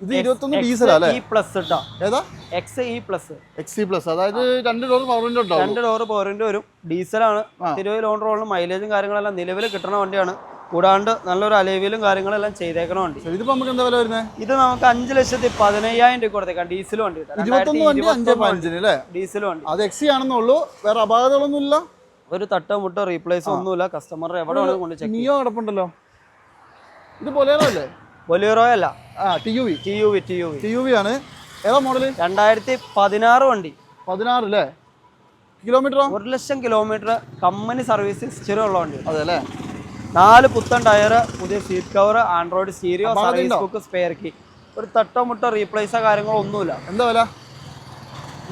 ഇത് ഇരുപത്തൊന്ന് ഡീസലാ അല്ലേ? പ്ലസ് ഇട്ടാ ഏതാ? X E plus X E plus അതായത് രണ്ട് ഡോർ വിൻഡോ ഉണ്ടാവും. രണ്ട് ഡോർ പവറിന്റെ വരും. ഡീസലാണ് ഇരുപത് ലോൺ റോളിന് മൈലേജും കാര്യങ്ങളെല്ലാം നിലവിൽ കിട്ടുന്ന വണ്ടിയാണ്. കൂടാണ്ട് നല്ലൊരു അലേവിലും കാര്യങ്ങളെല്ലാം ചെയ്തേക്കണ വണ്ടി. ഇതിപ്പോ നമുക്ക് എന്താ വില വരുന്നത് ഇത് നമുക്ക് അഞ്ച് ലക്ഷത്തി പതിനയ്യായിരം രൂപ കൊടുത്തേക്കാം. ഡീസൽ വണ്ടി കിട്ടാം. ഡീസൽ വണ്ടി അത് എക്സി ആണെന്നുള്ളൂ വേറെ അപകടങ്ങളൊന്നും ഇല്ല ഒരു തട്ടോ മുട്ടോ റീപ്ലേസ് ഒന്നുമില്ല. കസ്റ്റമർ എവിടെ കൊണ്ട് ചെക്ക് നിയോ കിടപ്പുണ്ടല്ലോ. ഇത് ബൊലേറോ അല്ലേ? ബൊലീറോ അല്ല ആ T U V T U V T U V T U V ആണ്. ഏതാ മോഡൽ രണ്ടായിരത്തി പതിനാറ് വണ്ടി. പതിനാറ് അല്ലേ? കിലോമീറ്ററോ? ഒരു ലക്ഷം കിലോമീറ്റർ കമ്പനി സർവീസ് സ്ഥിരമുള്ള വണ്ടി. അതെ അല്ലേ? നാല് പുത്തൻ ടയർ പുതിയ സീറ്റ് കവർ ആൻഡ്രോയിഡ് സ്റ്റീരിയോ അപ്പൊ സർവീസ് ബുക്ക് സ്പെയർ കീ ഒരു തട്ടോ മുട്ടോ റീപ്ലേസോ കാര്യങ്ങളോ ഒന്നുമില്ല. എന്താ വില?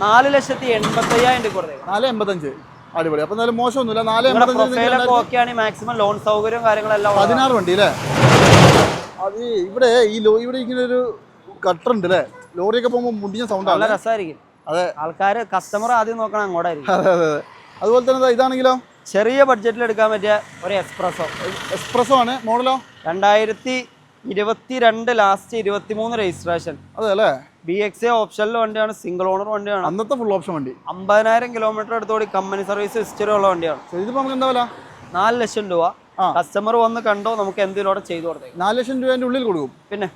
നാല് ലക്ഷത്തി എൺപത്തയ്യായിരം രൂപ കൊടുത്തേക്കാം നാല് എൺപത്തഞ്ച്. അടിപൊളി. അപ്പൊ എന്തായാലും മോശമൊന്നുമില്ല. നാല് എൺപത്തഞ്ച് ഓക്കെയാണ് മാക്സിമം ലോൺ സൗകര്യവും കാര്യങ്ങളെല്ലാം. പതിനാറ് വണ്ടി അല്ലേ? അത് ഇവിടെ ഈ ലോ ഇവിടെ ഇങ്ങനെ ഒരു കട്ടർ ഉണ്ട് അല്ലേ ലോറിയൊക്കെ പോകുമ്പോൾ മുടിഞ്ഞ നല്ല സൗണ്ടാണ് രസമായിരിക്കും അതെ. ആൾക്കാർ കസ്റ്റമർ ആദ്യം നോക്കണം അങ്ങോട്ടായിരിക്കും. അതെ അതെ അതെ. അതുപോലെ തന്നെ ഇതാണെങ്കിലോ? ചെറിയ ബഡ്ജറ്റിൽ എടുക്കാൻ പറ്റിയ ഒരു എക്സ്പ്രസോ എക്സ്പ്രസോ ആണ്. മോഡലോ? രണ്ടായിരത്തി ഇരുപത്തി രണ്ട് ലാസ്റ്റ് ഇരുപത്തി മൂന്ന് രജിസ്ട്രേഷൻ അതെ അല്ലേ? ബി എക്സ് എ ഓപ്ഷനിലെ വണ്ടിയാണ് സിംഗിൾ ഓണർ വണ്ടിയാണ്. അന്നത്തെ ഫുൾ ഓപ്ഷൻ വണ്ടി. അമ്പതിനായിരം കിലോമീറ്റർ അടുത്തോടി കമ്പനി സർവീസ് ഹിസ്റ്ററി ഉള്ള വണ്ടിയാണ്. ഇതിപ്പോ നമുക്ക് എന്താ വില? നാല് ലക്ഷം രൂപ. കസ്റ്റമർ വന്ന് കണ്ടോ നമുക്ക് എന്തിനോടെ ചെയ്തു കൊടുത്തേ? നാല് ലക്ഷം രൂപേന്റെ ഉള്ളിൽ കൊടുക്കും. പിന്നെ?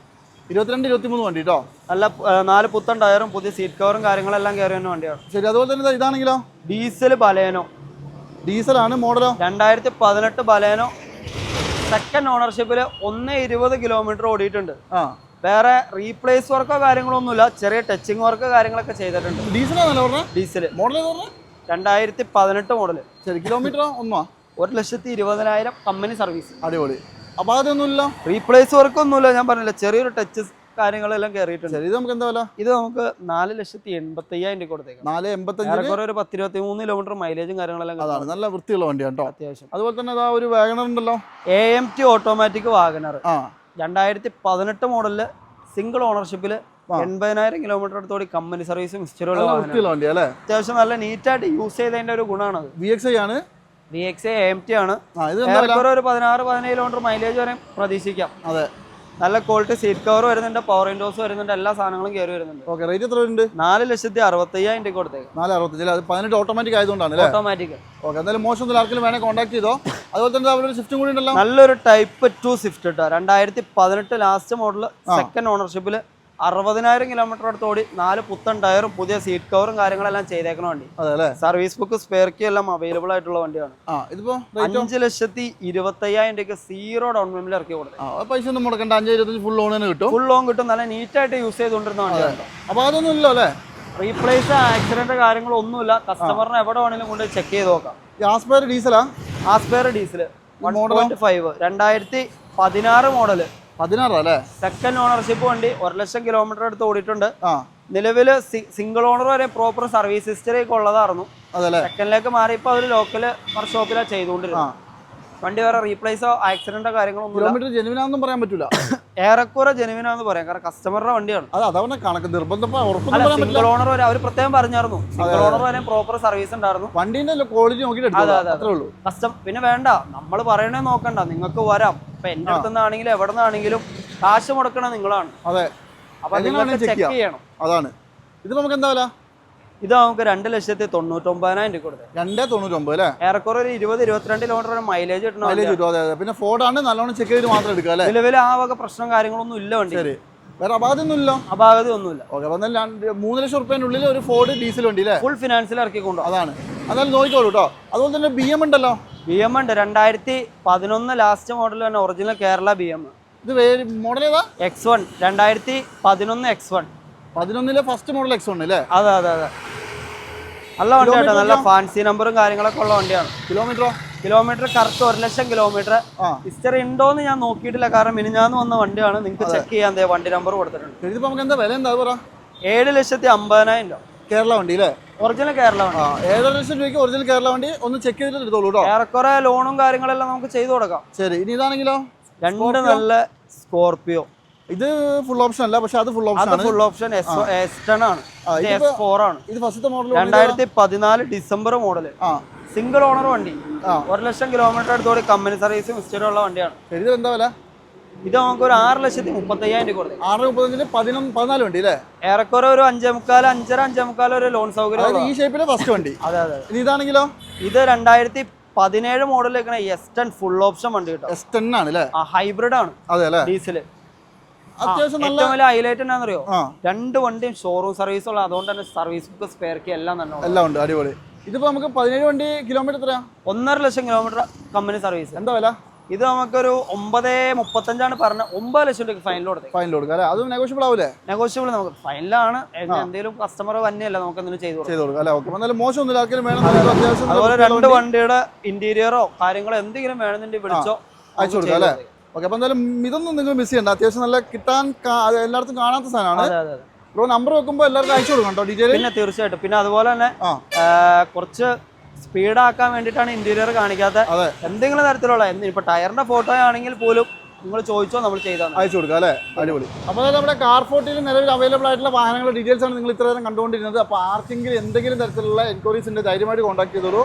ഇരുപത്തിരണ്ട് ഇരുപത്തിമൂന്ന് വണ്ടി കേട്ടോ നല്ല നാല് പുത്തൻ ടയറും പുതിയ സീറ്റ് കവറും കാര്യങ്ങളെല്ലാം കയറി വരുന്ന വണ്ടിയാണ് ശരി അതുപോലെ തന്നെ ഇതാണെങ്കിലോ? Diesel Baleno. ഡീസലാണ് മോഡലോ? രണ്ടായിരത്തി പതിനെട്ട് ബലേനോ. സെക്കൻഡ് ഓണർഷിപ്പിൽ ഒന്ന് ഇരുപത് കിലോമീറ്റർ ഓടിയിട്ടുണ്ട്. ആ. വേറെ റീപ്ലേസ് വർക്കോ കാര്യങ്ങളൊന്നുമില്ല ചെറിയ ടച്ചിങ് വർക്ക് കാര്യങ്ങളൊക്കെ ചെയ്തിട്ടുണ്ട്. ഡീസൽ ഡീസൽ മോഡൽ രണ്ടായിരത്തി പതിനെട്ട് മോഡൽ ശരി കിലോമീറ്ററോ ഒന്നോ? ഒരു ലക്ഷത്തി ഇരുപതിനായിരം കമ്പനി സർവീസ് അടിപൊളി. അപ്പൊ അതൊന്നുമില്ല. റീപ്ലേസ് വർക്ക് ഒന്നുമില്ല. ഞാൻ പറഞ്ഞില്ല ചെറിയൊരു ടച്ച് കാര്യങ്ങളെല്ലാം കയറിയിട്ടുണ്ട് ഇത് നമുക്ക് എന്താ വില? ഇത് നമുക്ക് നാല് ലക്ഷത്തി എൺപത്തി അയ്യായിരം രൂപ കൊടുത്തേക്കാം. നാല് എൺപത്തി ഒരു പത്തിരുപത്തി മൂന്ന് കിലോമീറ്റർ മൈലേജും കാര്യങ്ങളെല്ലാം. അതാണ് നല്ല വൃത്തിയുള്ള വണ്ടിയാണ് കേട്ടോ. അത്യാവശ്യം. അതുപോലെ തന്നെ അതാ ഒരു വാഗണർ ഉണ്ടല്ലോ. A M T automatic WagonR ആ. രണ്ടായിരത്തി പതിനെട്ട് മോഡലിൽ സിംഗിൾ ഓണർഷിപ്പിൽ എൺപതിനായിരം കിലോമീറ്റർ അടുത്തോടി കമ്പനി സർവീസും ഹിസ്റ്ററി ഉള്ള നല്ല വൃത്തിയുള്ള വണ്ടി അല്ലേ? അത്യാവശ്യം നല്ല നീറ്റായിട്ട് യൂസ് ചെയ്തതിന്റെ ഒരു ഗുണമാണ് വി എക്സ് ഐ ആണ്. വി എക്സ് എം ടി ആണ്. ഒരു പതിനാറ് പതിനേഴ് കിലോമീറ്റർ മൈലേജ് വരെ പ്രതീക്ഷിക്കാം. അതെ. നല്ല ക്വാളിറ്റി സീറ്റ് കവർ വരുന്നുണ്ട് പവർ വിൻഡോസ് വരുന്നുണ്ട് എല്ലാ സാധനങ്ങളും കയറി വരുന്നുണ്ട്. ഓക്കെ റേറ്റ് എത്ര ഉണ്ട് നാല് ലക്ഷത്തി അറുപത്തയ്യായിരം രൂപ കൊടുത്തേക്ക്. നാല് അറുപത്തഞ്ച് അത് പതിനെട്ട് ഓട്ടോമാറ്റിക് ആയതുകൊണ്ടാണ് ഓട്ടോമാറ്റിക് ഓക്കെ എന്തായാലും മോശം ആർക്കെങ്കിലും വേണേൽ കോൺടാക്ട് ചെയ്തോ. അതുപോലെ തന്നെ അവരുടെ ഒരു ഷിഫ്റ്റും കൂടി ഉണ്ടല്ലോ. നല്ലൊരു ടൈപ്പ് ടു സ്വിഫ്റ്റ് കേട്ടോ രണ്ടായിരത്തി പതിനെട്ട് ലാസ്റ്റ് മോഡൽ സെക്കൻഡ് ഓണർഷിപ്പിൽ അറുപതിനായിരം കിലോമീറ്റർ അടുത്ത് ഓടി നാല് പുത്തൻ ടയറും പുതിയ സീറ്റ് കവറും കാര്യങ്ങളെല്ലാം ചെയ്തേക്കണ വണ്ടി. അതെ അല്ലേ? സർവീസ് ബുക്ക് സ്പെയർ കീ എല്ലാം അവൈലബിൾ ആയിട്ടുള്ള വണ്ടിയാണ്. ഇതിപ്പോ അഞ്ച് ലക്ഷത്തി ഇരുപത്തയ്യായിരം രൂപയ്ക്ക് സീറോ ഡൗൺ പേയ്മെന്റ് ഇറക്കി ആ പൈസ ഒന്നും മുടക്കണ്ട. അഞ്ച് ഇരുപത്തഞ്ച് ഫുൾ ലോൺ തന്നെ കിട്ടും. ഫുൾ ലോൺ കിട്ടും. നല്ല നീറ്റ് ആയിട്ട് യൂസ് ചെയ്തുകൊണ്ടിരുന്ന വണ്ടിയാണ് അപ്പൊ അതൊന്നും ഇല്ലോ അല്ലേ? റീപ്ലേസ് ആക്സിഡന്റ് കാര്യങ്ങളൊന്നുമില്ല കസ്റ്റമറിനെ എവിടെ വേണമെങ്കിലും കൊണ്ട് ചെക്ക് ചെയ്ത് നോക്കാം. Aspire ഡീസലാ Aspire diesel one point five രണ്ടായിരത്തി പതിനാറ് മോഡൽ പതിനാറാ അല്ലേ? സെക്കൻഡ് ഓണർഷിപ്പ് വണ്ടി ഒരു ലക്ഷം കിലോമീറ്റർ അടുത്ത് ഓടിയിട്ടുണ്ട്. ആ. നിലവിൽ സിംഗിൾ ഓണർ വരെ പ്രോപ്പർ സർവീസ് ഹിസ്റ്ററി ഒക്കെ ഉള്ളതായിരുന്നു. സെക്കൻഡിലേക്ക് മാറി സെക്കൻഡിലേക്ക് മാറിയപ്പോൾ അവർ ലോക്കൽ വർക്ക്ഷോപ്പിലാണ് ചെയ്തുകൊണ്ടിരുന്നത് വണ്ടി വേറെ റീപ്ലേസോ ആക്സിഡന്റോ കാര്യങ്ങളൊന്നുമില്ല കിലോമീറ്റർ ജെനുവിനാന്നും പറയാൻ പറ്റൂല. ഏറെക്കുറെ ജെനുവിനാന്ന് പറയാം. കാരണം കസ്റ്റമറുടെ വണ്ടിയാണ്. അത് അതവരുടെ കണക്ക് നിർബന്ധം അവർ പറ്റില്ല. സിംഗിൾ ഓണർ വരെ അവർ പ്രത്യേകം പറഞ്ഞായിരുന്നു. സിംഗിൾ ഓണർ വരെ പ്രോപ്പർ സർവീസ് ഉണ്ടായിരുന്നു. വണ്ടീന്റെ ക്വാളിറ്റി നോക്കിയിട്ട് അതെ, അത്രേ ഉള്ളൂ. കസ്റ്റം പിന്നെ വേണ്ട. നമ്മൾ പറയണേ നോക്കണ്ട. നിങ്ങൾക്ക് വരാം. ഇപ്പൊ എന്റെ അടുത്ത് നിന്നാണെങ്കിലും എവിടെ നിന്നാണെങ്കിലും കാശ് മുടക്കണ നിങ്ങളാണ്. അതെ. അപ്പൊ നിങ്ങൾ ചെക്ക് ചെയ്യണം. അതാണ്. ഇത് നമുക്ക് എന്താ വില? ഇത് നമുക്ക് രണ്ട് ലക്ഷത്തി തൊണ്ണൂറ്റൊമ്പതിനായിരം രൂപ കൊടുത്തത് രണ്ടേ തൊണ്ണൂറ്റൊമ്പത് അല്ലേ? ഏറെക്കുറെ ഒരു ഇരുപത് ഇരുപത്തിരണ്ട് കിലോമീറ്റർ മൈലേജ് കിട്ടണം മൈലേജ്. കിട്ടും അതെ പിന്നെ ഫോർഡാണ് നല്ലോണം ചെക്ക് ചെയ്ത് മാത്രം എടുക്കുക അല്ലേ? നിലവിൽ ആ വക പ്രശ്നം കാര്യങ്ങളൊന്നും ഇല്ല വണ്ടി. ശരി. വേറെ അപാധമൊന്നും ഇല്ലോ അപാകത ഒന്നുമില്ല. ഓക്കെ അപ്പം മൂന്ന് ലക്ഷം റുപ്യന്റെ ഉള്ളിൽ ഒരു ഫോർഡ് ഡീസൽ വണ്ടി അല്ലേ? ഫുൾ ഫിനാൻസിൽ ഇറക്കിക്കൊണ്ടോ. അതാണ്. അതായത് നോക്കിക്കോളൂ കേട്ടോ അതുപോലെ തന്നെ ബി എം ഉണ്ടല്ലോ. ബി എം ഉണ്ട്. രണ്ടായിരത്തി പതിനൊന്ന് ലാസ്റ്റ് മോഡൽ തന്നെ. ഒറിജിനൽ കേരള ബി എം ഇത് മോഡൽ ഏതാ? എക്സ് വൺ രണ്ടായിരത്തി പതിനൊന്ന് എക്സ് വൺ പതിനൊന്നിലെ ഫസ്റ്റ് മോഡൽ എക്സ് വൺ അല്ലേ? അതെ അതെ അതെ. നല്ല വണ്ടി കേട്ടോ. നല്ല ഫാൻസി നമ്പറും കാര്യങ്ങളൊക്കെ ഉള്ള വണ്ടിയാണ്. കിലോമീറ്ററോ കിലോമീറ്റർ കറക്റ്റ് ഒരു ലക്ഷം കിലോമീറ്റർ ഹിസ്റ്ററി ഉണ്ടോ എന്ന് ഞാൻ നോക്കിയിട്ടില്ല. കാരണം മിനിഞ്ഞാന്ന് വന്ന വണ്ടിയാണ്. നിങ്ങൾക്ക് ചെക്ക് ചെയ്യാൻ വണ്ടി നമ്പർ കൊടുത്തിട്ടുണ്ട്. ഇതിപ്പോ നമുക്ക് എന്താ വില എന്താ പറ? ഏഴ് ലക്ഷത്തി അമ്പതിനായിരം രൂപ. കേരള വണ്ടി അല്ലേ? ഒറിജിനൽ കേരള വണ്ടി. ഏഴര ലക്ഷം രൂപയ്ക്ക് ഒറിജിനൽ കേരള വണ്ടി ഒന്ന് ചെക്ക് ചെയ്തിട്ട് എടുത്തോളൂ കേട്ടോ ഏറെക്കുറെ ലോണും കാര്യങ്ങളെല്ലാം നമുക്ക് ചെയ്തു കൊടുക്കാം. ശരി ഇനി ഇതാണെങ്കിലോ? രണ്ട് നല്ല സ്കോർപിയോ ഇത് ഫുൾ ഓപ്ഷൻ അല്ല പക്ഷെ അത് ഫുൾ ഓപ്ഷൻ ഫുൾ ഓപ്ഷൻ ആണ്. ഇത് ആണ്. ഇത് ഫസ്റ്റ് മോഡൽ രണ്ടായിരത്തി പതിനാല് ഡിസംബർ മോഡൽ സിംഗിൾ ഓണർ വണ്ടി. ഒരു ലക്ഷം കിലോമീറ്റർ അടുത്തോടെ കമ്പനി സർവീസും ഹിസ്റ്ററി ഉള്ള വണ്ടിയാണ്. എന്താ വില? ഇത് നമുക്ക് ഒരു ആറ് ലക്ഷത്തി മുപ്പത്തയ്യായിരം രൂപ കൊടുത്തു ആറ് മുപ്പത്തഞ്ചിന് പതിനൊന്ന് പതിനാല് വണ്ടി അല്ലേ? ഏറെക്കുറെ ഒരു അഞ്ചേ മുക്കാൽ അഞ്ചര അഞ്ചേ മുക്കാൽ ഒരു ലോൺ സൗകര്യം ഈ ഷേപ്പിലെ ഫസ്റ്റ് വണ്ടി. അതെ അതെ ഇതാണെങ്കിലോ? ഇത് രണ്ടായിരത്തി പതിനേഴ് model S ten full option വണ്ടി കിട്ടും. ആണ് അല്ലേ? ഹൈബ്രിഡ് ആണ്. അതെ അല്ലേ? ഡീസൽ അത്യാവശ്യം നല്ല ഏറ്റവും വലിയ ഹൈലൈറ്റ് എന്താണെന്നറിയോ രണ്ട് വണ്ടിയും ഷോറൂം സർവീസ് ഉള്ള അതുകൊണ്ട് തന്നെ സർവീസ് ബുക്ക് സ്പെയർ കീ എല്ലാം തന്നെ. എല്ലാം ഉണ്ട് അടിപൊളി. ഇതിപ്പോ നമുക്ക് പതിനേഴ് വണ്ടി കിലോമീറ്റർ എത്രയാ? ഒന്നര ലക്ഷം കിലോമീറ്റർ കമ്പനി സർവീസ് എന്താ വില? ഇത് നമുക്കൊരു ഒമ്പത് മുപ്പത്തഞ്ചാണ് പറഞ്ഞ ഒമ്പത് ലക്ഷം രൂപ ഫൈനൽ കൊടുത്തത് ഫൈനൽ കൊടുക്കുക അല്ലേ? അതും നെഗോഷ്യബിൾ ആവില്ലേ നെഗോഷ്യബിൾ നമുക്ക്. ഫൈനലാണ് എന്തെങ്കിലും കസ്റ്റമർ തന്നെയല്ല നമുക്ക് എന്തെങ്കിലും ചെയ്തു കൊടുക്കാം. കൊടുക്കുക അല്ലേ? ഓക്കെ എന്നാലും മോശം ഒന്നുമില്ല ആർക്കെങ്കിലും വേണം അത്യാവശ്യം അതുപോലെ രണ്ട് വണ്ടിയുടെ ഇന്റീരിയറോ കാര്യങ്ങളോ എന്തെങ്കിലും വേണമെന്നുണ്ടെങ്കിൽ വിളിച്ചോ. അയച്ചു കൊടുക്കുക അല്ലേ? ഓക്കെ അപ്പോൾ എന്തായാലും ഇതൊന്നും നിങ്ങൾ മിസ് ചെയ്യണ്ട. അത്യാവശ്യം നല്ല കിട്ടാൻ എല്ലായിടത്തും കാണാത്ത സാധനമാണ്. ബ്രോ നമ്പർ വെക്കുമ്പോൾ എല്ലാവർക്കും അയച്ചു കൊടുക്കണം കേട്ടോ. ഡീറ്റെയിൽ പിന്നെ തീർച്ചയായിട്ടും. പിന്നെ അതുപോലെ തന്നെ കുറച്ച് സ്പീഡാക്കാൻ വേണ്ടിയിട്ടാണ് ഇന്റീരിയർ കാണിക്കാത്ത എന്തെങ്കിലും തരത്തിലുള്ള എന്ത് ഇപ്പൊ ടയറിന്റെ ഫോട്ടോ ആണെങ്കിൽ പോലും നിങ്ങൾ ചോദിച്ചോ നമ്മൾ ചെയ്താൽ അയച്ചു കൊടുക്കുക അല്ലേ? അടിപൊളി. അപ്പോൾ അതായത് നമ്മുടെ കാർ ഫോർട്ടിൽ നിലവിൽ അവൈലബിൾ ആയിട്ടുള്ള വാഹനങ്ങളുടെ ഡീറ്റെയിൽസ് ആണ് നിങ്ങൾ ഇത്ര നേരം കണ്ടുകൊണ്ടിരുന്നത്. അപ്പോൾ ആർക്കെങ്കിലും എന്തെങ്കിലും തരത്തിലുള്ള എൻക്വയറീസ് ഉണ്ട് ധൈര്യമായിട്ട് കോൺടാക്ട് ചെയ്തോളൂ.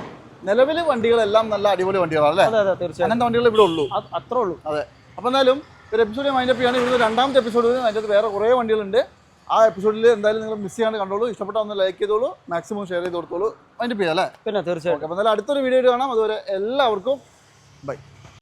നിലവിൽ വണ്ടികളെല്ലാം നല്ല അടിപൊളി വണ്ടികളാണ് അല്ലേ? അതെ അതെ തീർച്ചയായും. അങ്ങനത്തെ വണ്ടികൾ ഇവിടെ ഉള്ളൂ. അത്രേ ഉള്ളൂ. അതെ. അപ്പോൾ എന്നാലും ഒരു എപ്പിസോഡ് മൈൻഡപ്പ് ചെയ്യാണ് ഇവിടുന്ന് രണ്ടാമത്തെ എപ്പിസോഡ് അതിന്റെ വേറെ കുറേ വണ്ടികളുണ്ട്. ആ എപ്പിസോഡിൽ എന്തായാലും നിങ്ങൾ മിസ് ചെയ്യാണ്ട് കണ്ടോളൂ. ഇഷ്ടപ്പെട്ട ഒന്ന് ലൈക്ക് ചെയ്തോളൂ. മാക്സിമം ഷെയർ ചെയ്ത് കൊടുത്തോളൂ. മൈൻഡ് പേര് അല്ലേ? പിന്നെ തീർച്ചയായിട്ടും. അപ്പോൾ എന്തായാലും അടുത്തൊരു വീഡിയോ കാണാം. അതുവരെ എല്ലാവർക്കും ബൈ